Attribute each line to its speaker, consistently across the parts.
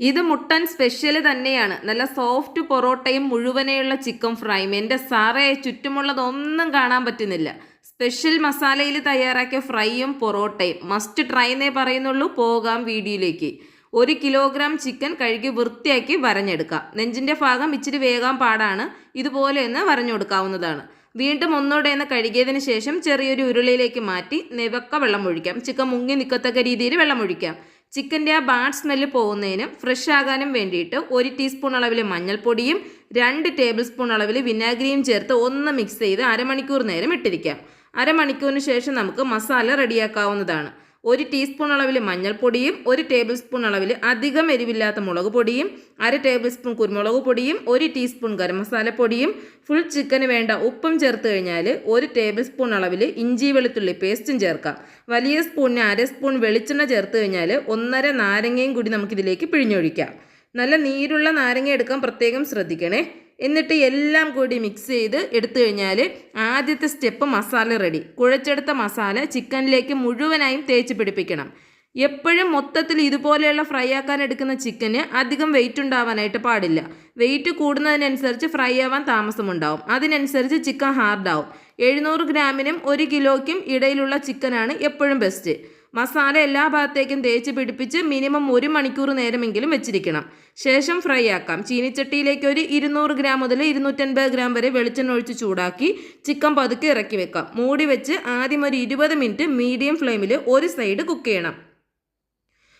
Speaker 1: ഇത് മുട്ടൻ സ്പെഷ്യൽ തന്നെയാണ്. നല്ല സോഫ്റ്റ് പൊറോട്ടയും മുഴുവനെയുള്ള ചിക്കൻ ഫ്രൈയും എന്റെ സാറേ ചുറ്റുമുള്ളതൊന്നും കാണാൻ പറ്റുന്നില്ല. സ്പെഷ്യൽ മസാലയിൽ തയ്യാറാക്കിയ ഫ്രൈയും പൊറോട്ടയും. മസ്റ്റ് ട്രൈ എന്നേ പറയുന്നുള്ളൂ. പോകാം വീഡിയോയിലേക്ക്. ഒരു കിലോഗ്രാം ചിക്കൻ കഴുകി വൃത്തിയാക്കി വരഞ്ഞെടുക്കാം. നെഞ്ചിന്റെ ഭാഗം ഇച്ചിരി വേഗം പാടാണ്. ഇതുപോലെ ഒന്ന് വരഞ്ഞു കൊടുക്കാവുന്നതാണ്. വീണ്ടും ഒന്നോടെ ഒന്ന് കഴുകിയതിന് ശേഷം ചെറിയൊരു ഉരുളിയിലേക്ക് മാറ്റി നിവക്ക വെള്ളം ഒഴിക്കാം. ചിക്കൻ മുങ്ങി നിൽക്കത്തക്ക രീതിയിൽ വെള്ളം ഒഴിക്കാം. ചിക്കന്റെ ആ ബാഡ് സ്മെല്ല് പോകുന്നതിനും ഫ്രഷ് ആകാനും വേണ്ടിയിട്ട് ഒരു ടീസ്പൂൺ അളവിൽ മഞ്ഞൾപ്പൊടിയും രണ്ട് ടേബിൾ സ്പൂൺ അളവിൽ വിനാഗിരിയും ചേർത്ത് ഒന്ന് മിക്സ് ചെയ്ത് അരമണിക്കൂർ നേരം ഇട്ടിരിക്കാം. അരമണിക്കൂറിന് ശേഷം നമുക്ക് മസാല റെഡിയാക്കാവുന്നതാണ് ഒരു ടീസ്പൂൺ അളവിൽ മഞ്ഞൾപ്പൊടിയും ഒരു ടേബിൾ സ്പൂൺ അളവിൽ അധികം എരിവില്ലാത്ത മുളക് പൊടിയും അര ടേബിൾ സ്പൂൺ കുരുമുളക് പൊടിയും ഒരു ടീസ്പൂൺ ഗരം മസാലപ്പൊടിയും ഫുൾ ചിക്കന് വേണ്ട ഉപ്പും ചേർത്ത് കഴിഞ്ഞാൽ ഒരു ടേബിൾ സ്പൂൺ അളവിൽ ഇഞ്ചി വെളുത്തുള്ളി പേസ്റ്റും ചേർക്കാം. വലിയ സ്പൂണിന് അര സ്പൂൺ വെളിച്ചെണ്ണ ചേർത്ത് കഴിഞ്ഞാൽ ഒന്നര നാരങ്ങയും കൂടി നമുക്കിതിലേക്ക് പിഴിഞ്ഞൊഴിക്കാം. നല്ല നീരുള്ള നാരങ്ങ എടുക്കാൻ പ്രത്യേകം ശ്രദ്ധിക്കണേ. എന്നിട്ട് എല്ലാം കൂടി മിക്സ് ചെയ്ത് എടുത്തു കഴിഞ്ഞാൽ ആദ്യത്തെ സ്റ്റെപ്പ് മസാല റെഡി കുഴച്ചെടുത്ത മസാല ചിക്കനിലേക്ക് മുഴുവനായും തേച്ച് പിടിപ്പിക്കണം. എപ്പോഴും മൊത്തത്തിൽ ഇതുപോലെയുള്ള ഫ്രൈ ആക്കാൻ എടുക്കുന്ന ചിക്കന് അധികം വെയിറ്റ് ഉണ്ടാവാനായിട്ട് പാടില്ല. വെയിറ്റ് കൂടുന്നതിനനുസരിച്ച് ഫ്രൈ ആവാൻ താമസമുണ്ടാവും. അതിനനുസരിച്ച് ചിക്കൻ ഹാർഡാവും എഴുന്നൂറ് ഗ്രാമിനും ഒരു കിലോയ്ക്കും ഇടയിലുള്ള ചിക്കനാണ് എപ്പോഴും ബെസ്റ്റ് മസാല എല്ലാ ഭാഗത്തേക്കും തേച്ച് പിടിപ്പിച്ച് മിനിമം ഒരു മണിക്കൂർ നേരമെങ്കിലും വെച്ചിരിക്കണം. ശേഷം ഫ്രൈ ആക്കാം. ചീനിച്ചട്ടിയിലേക്ക് ഒരു ഇരുന്നൂറ് ഗ്രാം മുതൽ ഇരുന്നൂറ്റൻപത് ഗ്രാം വരെ വെളിച്ചെണ്ണ ഒഴിച്ച് ചൂടാക്കി ചിക്കൻ പതുക്കെ ഇറക്കി വെക്കാം. മൂടി വെച്ച് ആദ്യം ഒരു ഇരുപത് മിനിറ്റ് മീഡിയം ഫ്ലെയിമിൽ ഒരു സൈഡ് കുക്ക് ചെയ്യണം.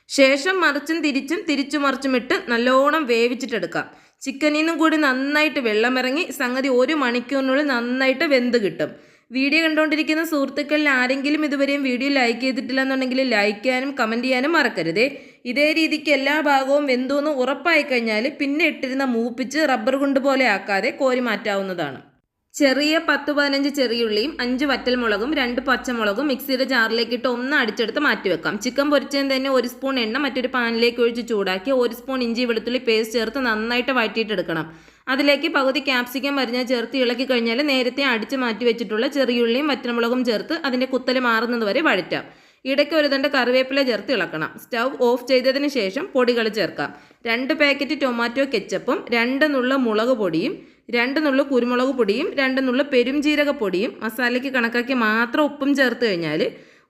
Speaker 1: ശേഷം മറിച്ചും തിരിച്ചും തിരിച്ചു മറിച്ചും ഇട്ട് നല്ലോണം വേവിച്ചിട്ടെടുക്കാം. ചിക്കനിൽ നിന്നും കൂടി നന്നായിട്ട് വെള്ളമിറങ്ങി സംഗതി ഒരു മണിക്കൂറിനുള്ളിൽ നന്നായിട്ട് വെന്ത് കിട്ടും. വീഡിയോ കണ്ടുകൊണ്ടിരിക്കുന്ന സുഹൃത്തുക്കളിൽ ആരെങ്കിലും ഇതുവരെയും വീഡിയോ ലൈക്ക് ചെയ്തിട്ടില്ല എന്നുണ്ടെങ്കിൽ ലൈക്ക് ചെയ്യാനും കമന്റ് ചെയ്യാനും മറക്കരുത്. ഇതേ രീതിക്ക് എല്ലാ ഭാഗവും വെന്തോന്ന് ഉറപ്പായി കഴിഞ്ഞാൽ പിന്നെ ഇട്ടിരുന്ന മൂപ്പിച്ച് റബ്ബർ കൊണ്ട് പോലെ ആക്കാതെ കോരി മാറ്റാവുന്നതാണ്. ചെറിയ പത്ത് പതിനഞ്ച് ചെറിയുള്ളിയും അഞ്ച് വറ്റൽമുളകും രണ്ട് പച്ചമുളകും മിക്സിയുടെ ജാറിലേക്ക് ഇട്ട് ഒന്ന് അടിച്ചെടുത്ത് മാറ്റി വെക്കാം. ചിക്കൻ പൊരിച്ചതിന് തന്നെ ഒരു സ്പൂൺ എണ്ണ മറ്റൊരു പാനിലേക്ക് ഒഴിച്ച് ചൂടാക്കി ഒരു സ്പൂൺ ഇഞ്ചി വെളുത്തുള്ളി പേസ്റ്റ് ചേർത്ത് നന്നായിട്ട് വഴറ്റിയിട്ടെടുക്കണം അതിലേക്ക് പകുതി ക്യാപ്സിക്കം മരിഞ്ഞ ചേർത്ത് ഇളക്കി കഴിഞ്ഞാൽ നേരത്തെ അടിച്ച് മാറ്റി വെച്ചിട്ടുള്ള ചെറിയുള്ളിയും വറ്റമുളകും ചേർത്ത് അതിന്റെ കുത്തൽ മാറുന്നത് വരെ വഴറ്റാം. ഇടയ്ക്ക് ഒരു തണ്ട് കറിവേപ്പില ചേർത്ത് ഇളക്കണം. സ്റ്റൗ ഓഫ് ചെയ്തതിന് ശേഷം പൊടികൾ ചേർക്കാം. രണ്ട് പാക്കറ്റ് ടൊമാറ്റോ കെച്ചപ്പും രണ്ട് നുള്ള മുളക് പൊടിയും രണ്ട് നുള്ള കുരുമുളക് പൊടിയും രണ്ട് നുള്ള പെരുംജീരക പൊടിയും മസാലയ്ക്ക് കണക്കാക്കി മാത്രം ഉപ്പും ചേർത്ത് കഴിഞ്ഞാൽ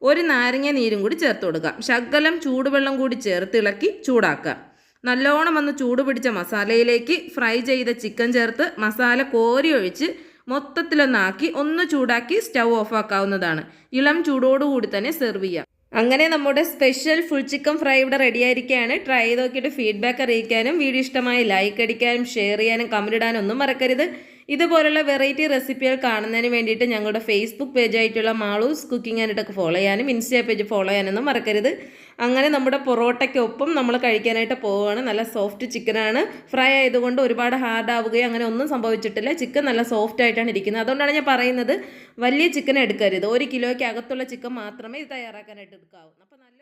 Speaker 1: ഒരു നാരങ്ങ നീരും കൂടി ചേർത്ത് കൊടുക്കാം. ശകലം ചൂടുവെള്ളം കൂടി ചേർത്ത് ഇളക്കി ചൂടാക്കാം. നല്ലോണം വന്ന് ചൂട് പിടിച്ച മസാലയിലേക്ക് ഫ്രൈ ചെയ്ത ചിക്കൻ ചേർത്ത് മസാല കോരി ഒഴിച്ച് മൊത്തത്തിലൊന്നാക്കി ഒന്ന് ചൂടാക്കി സ്റ്റൗ ഓഫ് ആക്കാവുന്നതാണ്. ഇളം ചൂടോടുകൂടി തന്നെ സെർവ് ചെയ്യാം. അങ്ങനെ നമ്മുടെ സ്പെഷ്യൽ ഫുൾ ചിക്കൻ ഫ്രൈ ഇവിടെ റെഡിയായിരിക്കുകയാണ് ട്രൈ ചെയ്ത് നോക്കിയിട്ട് ഫീഡ്ബാക്ക് അറിയിക്കാനും വീഡിയോ ഇഷ്ടമായി ലൈക്ക് അടിക്കാനും ഷെയർ ചെയ്യാനും കമന്റ് ഇടാനും ഒന്നും മറക്കരുത്. ഇതുപോലുള്ള വെറൈറ്റി റെസിപ്പികൾ കാണുന്നതിന് വേണ്ടിയിട്ട് ഞങ്ങളുടെ ഫേസ്ബുക്ക് പേജായിട്ടുള്ള മാളൂസ് കുക്കിംഗ് ആൻഡ് ആൻഡൊക്കെ ഫോളോ ചെയ്യാനും ഇൻസ്റ്റാ പേജ് ഫോളോ ചെയ്യാനൊന്നും മറക്കരുത്. അങ്ങനെ നമ്മുടെ പൊറോട്ടയ്ക്കൊപ്പം നമ്മൾ കഴിക്കാനായിട്ട് പോവുകയാണ്. നല്ല സോഫ്റ്റ് ചിക്കനാണ് ഫ്രൈ ആയതുകൊണ്ട് ഒരുപാട് ഹാർഡ് ആവുകയോ അങ്ങനെ ഒന്നും സംഭവിച്ചിട്ടില്ല. ചിക്കൻ നല്ല സോഫ്റ്റ് ആയിട്ടാണ് ഇരിക്കുന്നത്. അതുകൊണ്ടാണ് ഞാൻ പറയുന്നത് വലിയ ചിക്കൻ എടുക്കരുത്. ഒരു കിലോയ്ക്ക് അകത്തുള്ള ചിക്കൻ മാത്രമേ ഇത് തയ്യാറാക്കാനായിട്ട് എടുക്കാവൂ. അപ്പോൾ നല്ല